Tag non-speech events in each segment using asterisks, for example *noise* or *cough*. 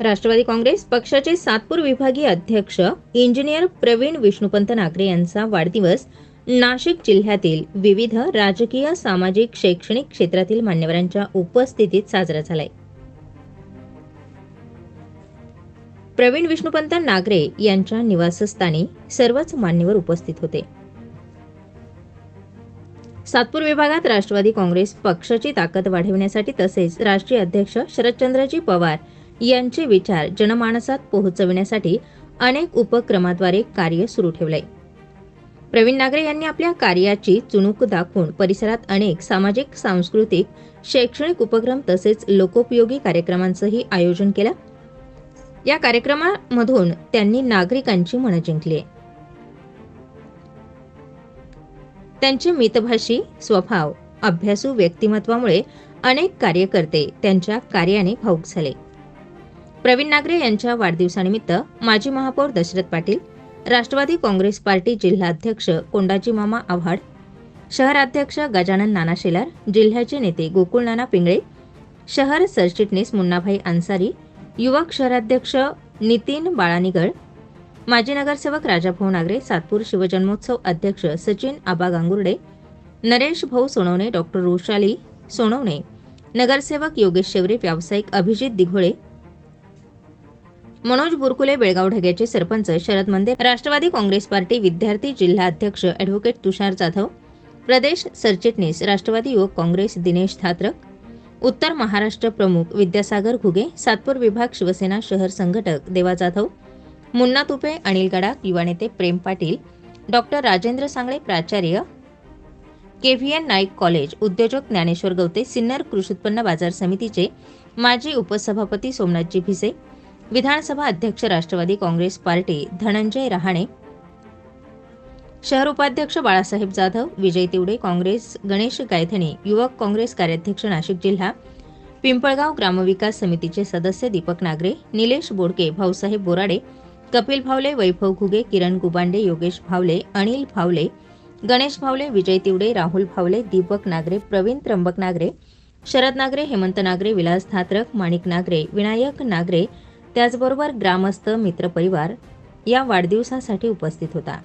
राष्ट्रवादी काँग्रेस पक्षाचे सातपूर विभागीय अध्यक्ष इंजिनियर प्रवीण विष्णुपंत नागरे यांचा वाढदिवस नाशिक जिल्ह्यातील विविध राजकीय सामाजिक शैक्षणिक क्षेत्रातील मान्यवरांच्या उपस्थितीत साजरा झालाय. प्रवीण विष्णुपंत नागरे यांच्या निवासस्थानी सर्वच मान्यवर उपस्थित होते. सातपूर विभागात राष्ट्रवादी काँग्रेस पक्षाची ताकद वाढविण्यासाठी तसेच राष्ट्रीय अध्यक्ष शरदचंद्रजी पवार यांचे विचार जनमानसात पोहोचविण्यासाठी अनेक उपक्रमाद्वारे कार्य सुरू ठेवले. प्रवीण नागरे यांनी आपल्या कार्याची चुणूक दाखवून परिसरात अनेक सामाजिक सांस्कृतिक शैक्षणिक उपक्रम तसेच लोकोपयोगी कार्यक्रमांचंही आयोजन केलं. या कार्यक्रमामधून त्यांनी नागरिकांची मनं जिंकली. आहे. त्यांचे मितभाषी स्वभाव अभ्यासू व्यक्तिमत्वामुळे अनेक कार्यकर्ते त्यांच्या कार्याने भाऊक झाले. प्रवीण नागरे यांच्या वाढदिवसानिमित्त माजी महापौर दशरथ पाटील राष्ट्रवादी काँग्रेस पार्टी जिल्हाध्यक्ष कोंडाजी मामा आव्हाड शहराध्यक्ष गजानन नाना शेलार जिल्ह्याचे नेते गोकुळ नाना पिंगळे शहर सरचिटणीस मुन्नाभाई अन्सारी युवक शहराध्यक्ष नितीन बाळानिगळ माजी नगरसेवक राजाभाऊ नागरे सातपूर शिवजन्मोत्सव अध्यक्ष सचिन आबा गांगुर्डे नरेश भाऊ सोनवणे डॉक्टर रोशाली सोनवणे नगरसेवक योगेश शेवरे व्यावसायिक अभिजित दिघोळे मनोज बुरकुले बेळगाव ढग्याचे सरपंच शरद मंदे राष्ट्रवादी काँग्रेस पार्टी विद्यार्थी जिल्हा अध्यक्ष अॅडव्होकेट तुषार जाधव प्रदेश सरचिटणीस राष्ट्रवादी युवक काँग्रेस दिनेश थात्रक उत्तर महाराष्ट्र प्रमुख विद्यासागर घुगे सातपूर विभाग शिवसेना शहर संघटक देवा जाधव मुन्ना तुपे अनिल गडाख युवा नेते प्रेम पाटील डॉक्टर राजेंद्र सांगळे प्राचार्य केव्हीएन नाईक कॉलेज उद्योजक ज्ञानेश्वर गवते सिन्नर कृषी उत्पन्न बाजार समितीचे माजी उपसभापती सोमनाथजी भिसे विधानसभा अध्यक्ष राष्ट्रवादी काँग्रेस पार्टी धनंजय रहाणे. शहर उपाध्यक्ष बाळासाहेब जाधव विजय तिवडे काँग्रेस गणेश गायधनी युवक काँग्रेस कार्याध्यक्ष नाशिक जिल्हा पिंपळगाव ग्रामविकास समितीचे सदस्य दीपक नागरे निलेश बोडके भाऊसाहेब बोराडे कपिल भावले वैभव घुगे किरण गुबांडे योगेश भावले अनिल भावले गणेश भावले विजय तिवडे राहुल भावले दीपक नागरे प्रवीण त्र्यंबक नागरे शरद नागरे हेमंत नागरे विलास धात्रक माणिक नागरे विनायक नागरे त्याचबरोबर ग्रामस्थ मित्रपरिवार या वाढदिवसासाठी उपस्थित होता.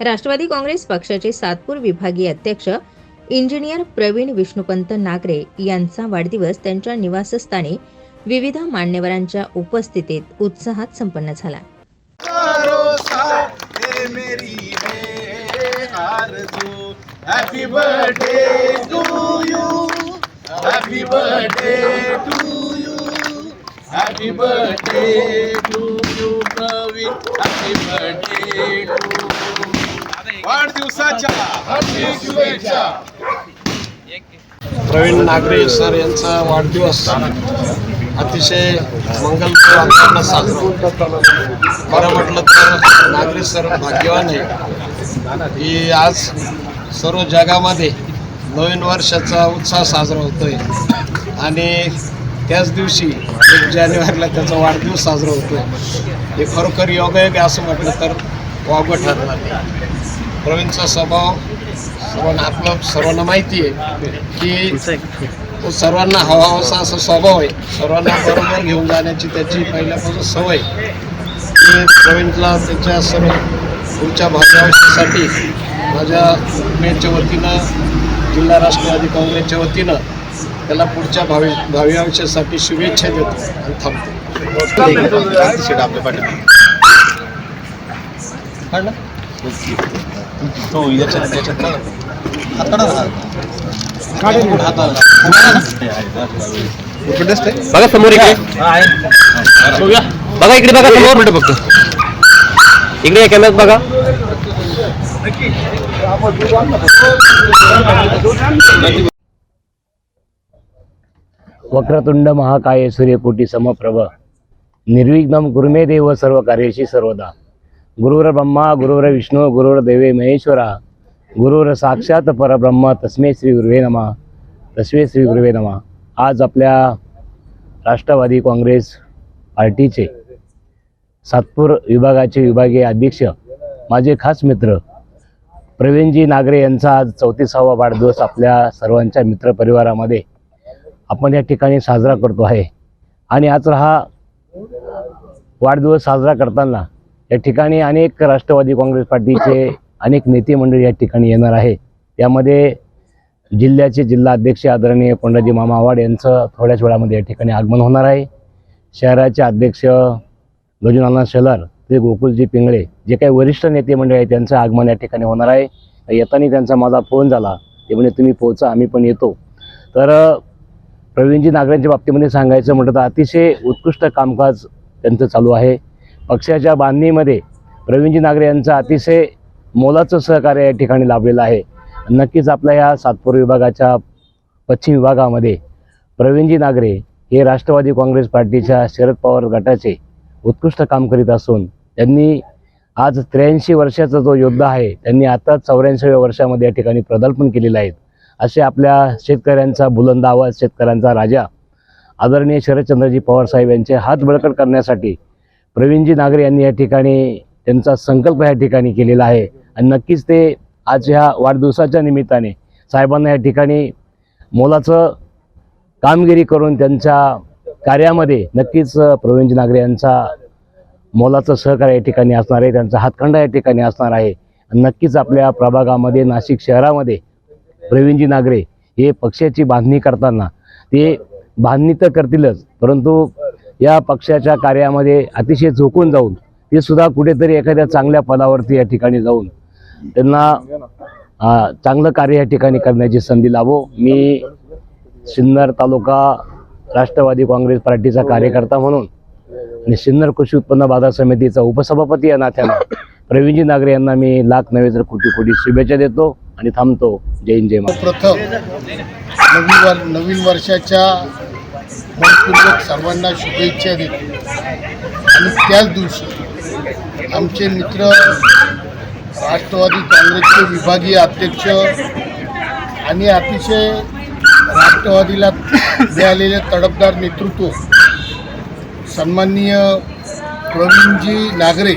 राष्ट्रवादी काँग्रेस पक्षाचे सातपूर विभागीय अध्यक्ष इंजिनियर प्रवीण विष्णुपंत नागरे यांचा वाढदिवस त्यांच्या निवासस्थानी विविध मान्यवरांच्या उपस्थितीत उत्साहात संपन्न झाला. Happy birthday to you happy birthday to you happy birthday to you Pravin happy birthday to वाढदिवसाच्या हार्दिक शुभेच्छा प्रवीण नागरे सर यांचा वाढदिवस अतिशय मंगलपूर वातावरणात साजरा होतो. खरं म्हटलं तर नागरे सर भाग्यवान आहे. की आज सर्व जगामध्ये नवीन वर्षाचा उत्साह साजरा होतोय. आणि त्याच दिवशी एक जानेवारीला त्याचा वाढदिवस साजरा होतोय. हे खरोखर योगायोग असं म्हटलं तर वावगं ठरणार नाही. प्रवीणचा स्वभाव सर्वांना आपलं सर्वांना माहिती आहे की तो सर्वांना हवाहवासा असा स्वभाव आहे. सर्वांना बरोबर घेऊन जाण्याची त्याची पहिल्यापासून सवय की प्रवीणला त्याच्या सर्व पुढच्या भाग्यावशासाठी माझ्या उमेदच्या वतीनं जिल्हा राष्ट्रवादी काँग्रेसच्या वतीनं त्याला पुढच्या भावी भावी आयुष्यासाठी शुभेच्छा देतो आणि थांबतो. आपल्या बघा समोर इकडे. बघा इकडे बघा समोर. फक्त. इकडे या कॅमेऱ्यात बघा. वक्रतुंड महाकाय सूर्यकोटी समप्रभ. निर्विघ्नम गुरुमे देव सर्व कार्यशी सर्वदा. गुरुवर ब्रह्मा गुरुवर विष्णू गुरुवर देवे महेश्वरा. गुरुवर साक्षात परब्रह्म तस्मे श्री गुरुवे नमा. तस्मे श्री गुरुवे नमा. आज आपल्या राष्ट्रवादी काँग्रेस पार्टीचे सातपूर विभागाचे विभागीय अध्यक्ष माझे खास मित्र प्रवीणजी नागरे यांचा आज चौतीसावा वाढदिवस आपल्या सर्वांच्या मित्रपरिवारामध्ये आपण या ठिकाणी साजरा करतो आहे. आणि आज हा वाढदिवस साजरा करताना या ठिकाणी अनेक राष्ट्रवादी काँग्रेस पार्टीचे अनेक नेते मंडळी या ठिकाणी येणार आहे. त्यामध्ये जिल्ह्याचे जिल्हा अध्यक्ष आदरणीय पंडाजी मामा आवाड यांचं थोड्याच वेळामध्ये या ठिकाणी आगमन होणार आहे. शहराचे अध्यक्ष गजुनाना शेलार ते गोकुलजी पिंगळे जे काही वरिष्ठ नेते मंडळ आहे त्यांचं आगमन या ठिकाणी होणार आहे. येताना त्यांचा माझा फोन झाला. ते म्हणजे तुम्ही पोहोचा आम्ही पण येतो. तर प्रवीणजी नागरांच्या बाबतीमध्ये सांगायचं म्हटलं तर अतिशय उत्कृष्ट कामकाज त्यांचं चालू आहे. पक्षाच्या बांधणीमध्ये प्रवीणजी नागरे यांचं अतिशय मोलाचं सहकार्य या ठिकाणी लाभलेलं आहे. नक्कीच आपल्या या सातपूर विभागाच्या पश्चिम विभागामध्ये प्रवीणजी नागरे हे राष्ट्रवादी काँग्रेस पार्टीच्या शरद पवार गटाचे उत्कृष्ट काम करीत असून त्यांनी आज त्र्याऐंशी वर्षाचा जो योद्धा आहे त्यांनी आता चौऱ्याऐंशीव्या वर्षामध्ये या ठिकाणी प्रदार्पण केलेलं आहे. असे आपल्या शेतकऱ्यांचा बुलंद आवाज शेतकऱ्यांचा राजा आदरणीय शरदचंद्रजी पवार साहेब यांचे हात बळकट करण्यासाठी प्रवीणजी नागरे यांनी या ठिकाणी त्यांचा संकल्प या ठिकाणी केलेला आहे. आणि नक्कीच ते आज ह्या वाढदिवसाच्या निमित्ताने साहेबांना या ठिकाणी मोलाचं कामगिरी करून त्यांच्या कार्यामध्ये नक्कीच प्रवीणजी नागरे यांचा मोलाचं सहकार्य या ठिकाणी असणार आहे त्यांचा हातखंडा या ठिकाणी असणार आहे. नक्कीच आपल्या प्रभागामध्ये नाशिक शहरामध्ये प्रवीणजी नागरे हे पक्षाची बांधणी करताना ते बांधणी तर करतीलच परंतु या पक्षाच्या कार्यामध्ये अतिशय झोकून जाऊन ते सुद्धा कुठेतरी एखाद्या चांगल्या पदावरती या ठिकाणी जाऊन त्यांना चांगलं कार्य या ठिकाणी करण्याची संधी लाभो. मी सिन्नर तालुका राष्ट्रवादी काँग्रेस पार्टीचा कार्यकर्ता म्हणून आणि सिन्नर कृषी उत्पन्न बाजार समितीचा उपसभापती या नात्यानं *coughs* प्रवीणजी नागरे यांना मी लाख नव्हे तर कोटी कोटी शुभेच्छा देतो आणि थांबतो. जय हिंद जय प्रथम नवीन वर नवीन वर्षाच्या मनपूर्वक सर्वांना शुभेच्छा देतो. आणि त्याच दिवशी आमचे मित्र राष्ट्रवादी काँग्रेसचे विभागीय अध्यक्ष आणि अतिशय राष्ट्रवादीला मिळालेले तडफदार नेतृत्व सन्माननीय प्रवीणजी नागरे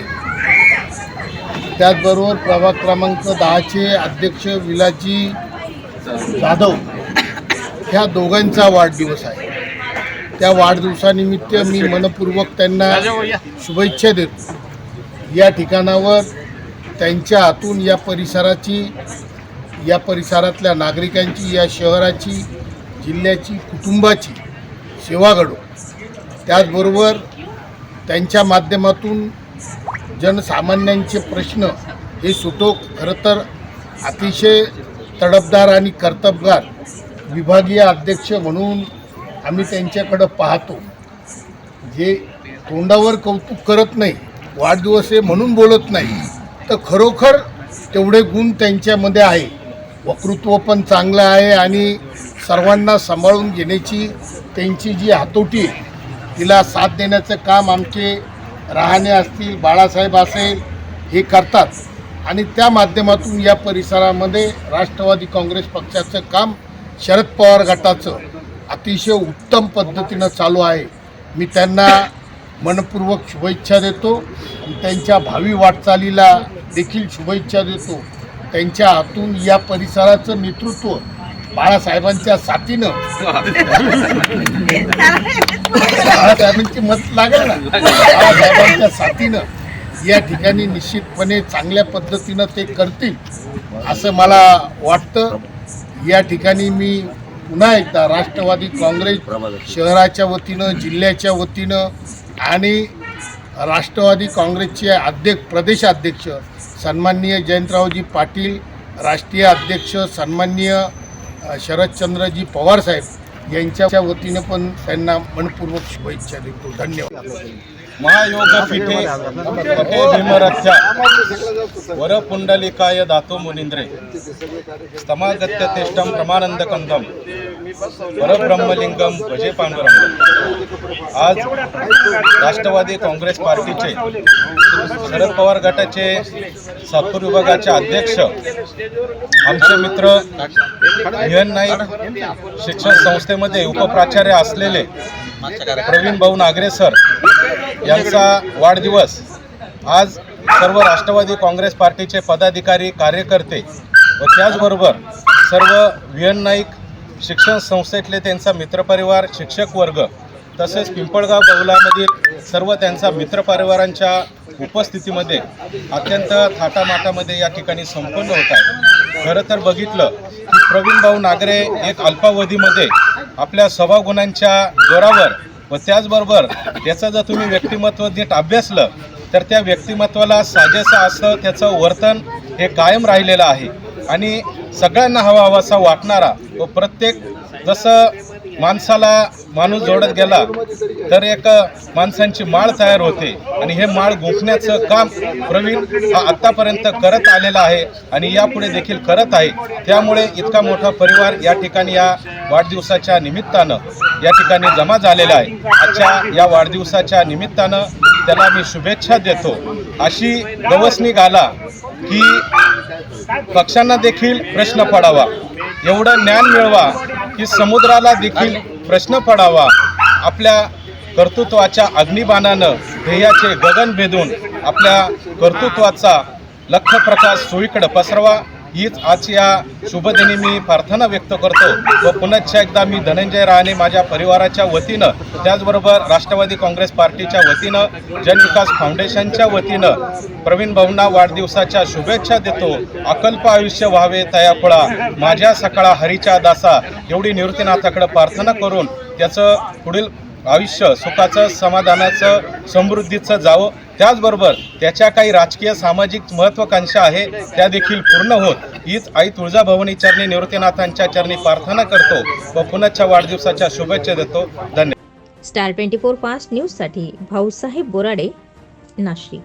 त्याचबरोबर प्रभाग क्रमांक दहाचे अध्यक्ष विलाजी जाधव ह्या दोघांचा वाढदिवस आहे. त्या वाढदिवसानिमित्त मी मनपूर्वक त्यांना शुभेच्छा देतो. या ठिकाणावर त्यांच्या हातून या परिसराची या परिसरातल्या नागरिकांची या शहराची जिल्ह्याची कुटुंबाची सेवा घडो त्याचबरोबर त्यांच्या माध्यमातून जनसामान्यांचे प्रश्न हे सुटो खरं तर अतिशय तडफदार आणि कर्तबगार विभागीय अध्यक्ष म्हणून आम्ही त्यांच्याकडं पाहतो. जे तोंडावर कौतुक करत नाही वाढदिवस हे म्हणून बोलत नाही तर खरोखर तेवढे गुण त्यांच्यामध्ये आहे. वक्तृत्व पण चांगलं आहे आणि सर्वांना सांभाळून घेण्याची त्यांची जी हातोटी आहे तिला साथ देण्याचं काम आमचे राहणे असतील बाळासाहेब असेल हे करतात. आणि त्या माध्यमातून या परिसरामध्ये राष्ट्रवादी काँग्रेस पक्षाचं काम शरद पवार गटाचं अतिशय उत्तम पद्धतीनं चालू आहे. मी त्यांना मनपूर्वक शुभेच्छा देतो. आणि त्यांच्या भावी वाटचालीला देखील शुभेच्छा देतो. त्यांच्या हातून या परिसराचं नेतृत्व बाळासाहेबांच्या साथीनं. बाळासाहेबांची मत लागेल ना? बाळासाहेबांच्या साथीनं या ठिकाणी निश्चितपणे चांगल्या पद्धतीनं ते करतील असं मला वाटतं. या ठिकाणी मी पुन्हा एकदा राष्ट्रवादी काँग्रेस शहराच्या वतीनं जिल्ह्याच्या वतीनं आणि राष्ट्रवादी काँग्रेसचे अध्यक्ष प्रदेशाध्यक्ष सन्माननीय जयंतरावजी पाटील राष्ट्रीय अध्यक्ष सन्माननीय शरदचंद्रजी पवार साहेब यांच्या वतीने पण त्यांना मनपूर्वक शुभेच्छा देतो. धन्यवाद. महायोग पीठे पटे भीमरथ्या वर पुंडलिकाय दातो मुनिंद्रे स्तमागत्य तेष्टम प्रमानंद कंदम परब्रह्मलिंगम भजे पांडुरंग आज राष्ट्रवादी काँग्रेस पार्टीचे शरद पवार गटाचे सातपूर विभागाचे अध्यक्ष आमचे मित्र विहन नाईक शिक्षण संस्थेमध्ये उपप्राचार्य असलेले प्रवीण भाऊ नागरे सर यांचा वाढदिवस आज सर्व राष्ट्रवादी काँग्रेस पार्टीचे पदाधिकारी कार्यकर्ते व त्याचबरोबर सर्व व्ही नाईक शिक्षण संस्थेतले त्यांचा मित्रपरिवार शिक्षक वर्ग तसेच पिंपळगाव बौलामधील सर्व त्यांचा मित्रपरिवारांच्या उपस्थितीमध्ये अत्यंत थाटामाटामध्ये या ठिकाणी संपन्न होत आहे. खरं तर बघितलं की प्रवीण भाऊ नागरे एक अल्पावधीमध्ये आपल्या स्वभावगुणांच्या जोरावर व त्याचबरोबर त्याचं जर तुम्ही व्यक्तिमत्व नीट अभ्यासलं तर त्या व्यक्तिमत्वाला साजेसं असं त्याचं वर्तन हे कायम राहिलेलं आहे. आणि सगळ्यांना हवा हवासा वाटणारा व प्रत्येक जसं माणसाला माणूस जोडत गेला तर एक माणसांची माळ तयार होते. आणि हे माळ गुंफण्याचं काम प्रवीण हा आत्तापर्यंत करत आलेला आहे आणि यापुढे देखील करत आहे. त्यामुळे इतका मोठा परिवार या ठिकाणी या वाढदिवसाच्या निमित्तानं या ठिकाणी जमा झालेला आहे. आजच्या या वाढदिवसाच्या निमित्तानं त्याला मी शुभेच्छा देतो. अशी गवसणी घाला की पक्ष्यांना देखील प्रश्न पडावा. एवढं ज्ञान मिळवा. की समुद्राला देखील प्रश्न पडावा. आपल्या कर्तृत्वाच्या अग्निबाणानं ध्येयाचे गगन भेदून आपल्या कर्तृत्वाचा लख प्रकाश सोयीकडं पसरवा. हीच आज या शुभदिनी मी प्रार्थना व्यक्त करतो. व पुनश्च एकदा मी धनंजय राणे माझ्या परिवाराच्या वतीनं त्याचबरोबर राष्ट्रवादी काँग्रेस पार्टीच्या वतीनं जनविकास फाउंडेशनच्या वतीनं प्रवीण भाऊंना वाढदिवसाच्या शुभेच्छा देतो. अकल्प आयुष्य व्हावे तयाफळा माझ्या सकाळा हरीच्या दासा एवढी निवृत्तीनाथाकडे प्रार्थना करून त्याचं पुढील आयुष्य सुखाचं समाधानाचं समृद्धीचं जावं. त्याचबरोबर त्याच्या काही राजकीय सामाजिक महत्वाकांक्षा आहे त्या देखील पूर्ण होत. हीच आई तुळजाभवानी चरणी निवृत्तीनाथांच्या चरणी प्रार्थना करतो व पुनश्च वाढदिवसाच्या शुभेच्छा देतो. धन्यवाद. स्टार ट्वेंटी फोर फास्ट न्यूजसाठी भाऊसाहेब बोराडे नाशिक.